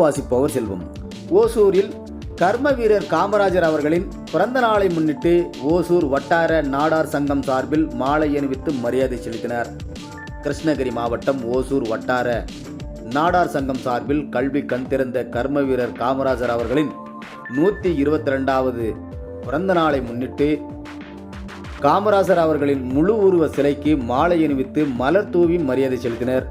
வாசிப்பவர் செல்வம். ஓசூரில் கர்ம வீரர் காமராஜர் அவர்களின் பிறந்த நாளை முன்னிட்டு ஓசூர் வட்டார நாடார் சங்கம் சார்பில் மாலை அணிவித்து மரியாதை செலுத்தினார். கிருஷ்ணகிரி மாவட்டம் ஓசூர் வட்டார நாடார் சங்கம் சார்பில் கல்வி கண் திறந்த கர்ம வீரர் காமராஜர் அவர்களின் நூற்றி இருபத்தி ரெண்டாவது பிறந்த நாளை முன்னிட்டு காமராசர் அவர்களின் முழு உருவ சிலைக்கு மாலை அணிவித்து மலர் தூவி மரியாதை செலுத்தினர்.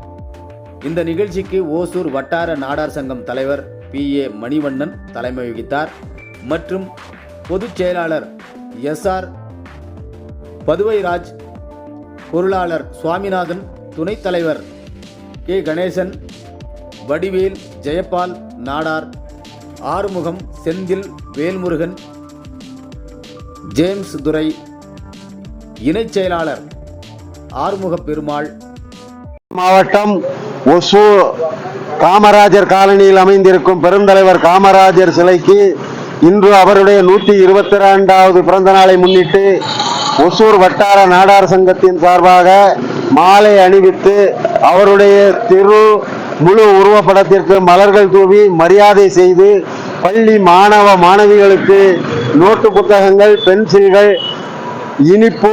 இந்த நிகழ்ச்சிக்கு ஓசூர் வட்டார நாடார் சங்கம் தலைவர் பி. ஏ. மணிவண்ணன் தலைமை வகித்தார். மற்றும் பொதுச் செயலாளர் எஸ். ஆர். பதுவைராஜ் பொருளாளர் சுவாமிநாதன் துணைத் தலைவர் கே. கணேசன் வடிவேல் ஜெயபால் நாடார் ஆறுமுகம் செந்தில் வேல்முருகன் ஜேம்ஸ் துரை இணைச் செயலாளர் ஆறுமுக பெருமாள். மாவட்டம் ஒசூர் காமராஜர் காலனியில் அமைந்திருக்கும் பெருந்தலைவர் காமராஜர் சிலைக்கு இன்று அவருடைய நூற்றி இருபத்தி ரெண்டாவது பிறந்த நாளை முன்னிட்டு ஒசூர் வட்டார நாடார் சங்கத்தின் சார்பாக மாலை அணிவித்து அவருடைய திரு முழு உருவப்படத்திற்கு மலர்கள் தூவி மரியாதை செய்து பள்ளி மாணவ மாணவிகளுக்கு நோட்டு புத்தகங்கள் பென்சில்கள் இனிப்பு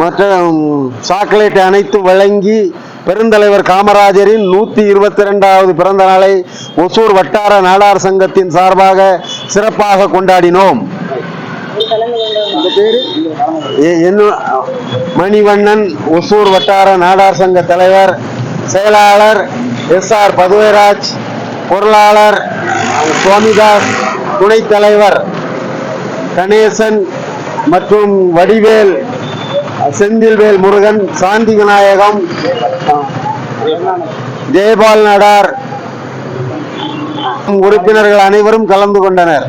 மற்றும் சாக்லேட் அனைத்து வழங்கி பெருந்தலைவர் காமராஜரின் நூற்றி இருபத்தி ரெண்டாவது பிறந்த நாளை ஒசூர் வட்டார நாடார் சங்கத்தின் சார்பாக சிறப்பாக கொண்டாடினோம். மணிவண்ணன் ஒசூர் வட்டார நாடார் சங்க தலைவர் செயலாளர் எஸ் ஆர் பதுவைராஜ் பொருளாளர் சுவாமிதாஸ் துணைத் தலைவர். கணேசன் மற்றும் வடிவேல் செந்தில்வேல் முருகன் சாந்தி விநாயகம் ஜெயபால் நடார் உறுப்பினர்கள் அனைவரும் கலந்து கொண்டனர்.